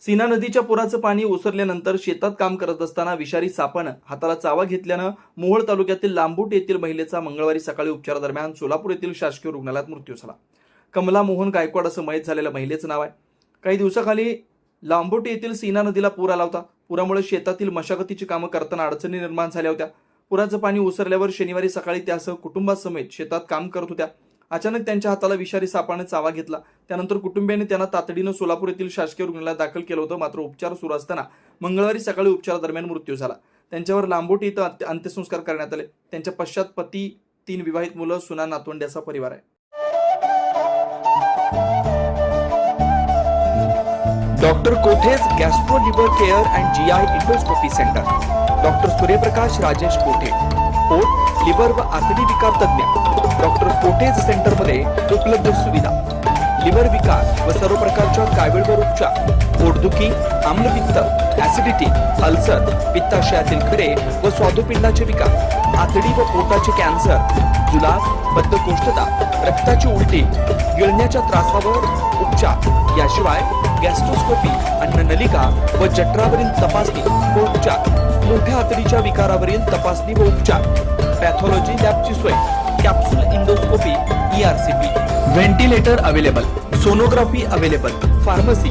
सीना नदीच्या पुराचं पाणी ओसरल्यानंतर शेतात काम करत असताना विषारी सापानं हाताला चावा घेतल्यानं मोहोळ तालुक्यातील लांबूट येथील महिलेचा मंगळवारी सकाळी उपचारादरम्यान सोलापूर येथील शासकीय रुग्णालयात मृत्यू झाला. कमला मोहन गायकवाड असं मयत झालेल्या महिलेचं नाव आहे. काही दिवसाखाली लांबोट येथील सीना नदीला पूर आला होता. पुरामुळे शेतातील मशागतीची कामं करताना अडचणी निर्माण झाल्या होत्या. पुराचं पाणी ओसरल्यावर शनिवारी सकाळी त्यासह कुटुंबासमेत शेतात काम करत होत्या. अचानक त्यांच्या हाताला विषारी सापाने चावा घेतला. त्यानंतर कुटुंबियांनी त्यांना तातडीनं सोलापूर येथील शासकीय रुग्णालयात दाखल केलं होतं. मात्र उपचार सुरू असताना मंगळवारी सकाळी उपचारादरम्यान मृत्यू झाला. त्यांच्यावर लांबोटी इथं अंत्यसंस्कार करण्यात आले. त्यांच्या पश्चात पती तीन विवाहित मुलं सुना नातवंड्याचा परिवार आहे. Doctor Kothe's gastro liver care and G I endoscopy centre. Doctor Suryaprakash Rajesh Kothe. पोट लिव्हर व आतडी विकार तज्ञ डॉक्टर कोटेज सेंटरमध्ये उपलब्ध सुविधा. लिव्हर विकार व सर्व प्रकारच्या कावीळवर उपचार पोटदुखी आम्लपित्त ऍसिडिटी अल्सर पित्ताशयातील खडे व स्वादुपिंडाचे विकार आतडी व पोटाचे कॅन्सर जुलाब बद्धकोष्ठता रक्ताची उलटी गिळण्याच्या त्रासावर त्याशिवाय गॅस्ट्रोस्कोपी अन्ननलिका व जठरावरील तपासणी व उपचार. मोठ्या आतडीच्या विकारावरील तपासणी व उपचार. पॅथॉलॉजी लॅबची सोय. Capsule endoscopy ERCP ventilator available. Sonography available. Pharmacy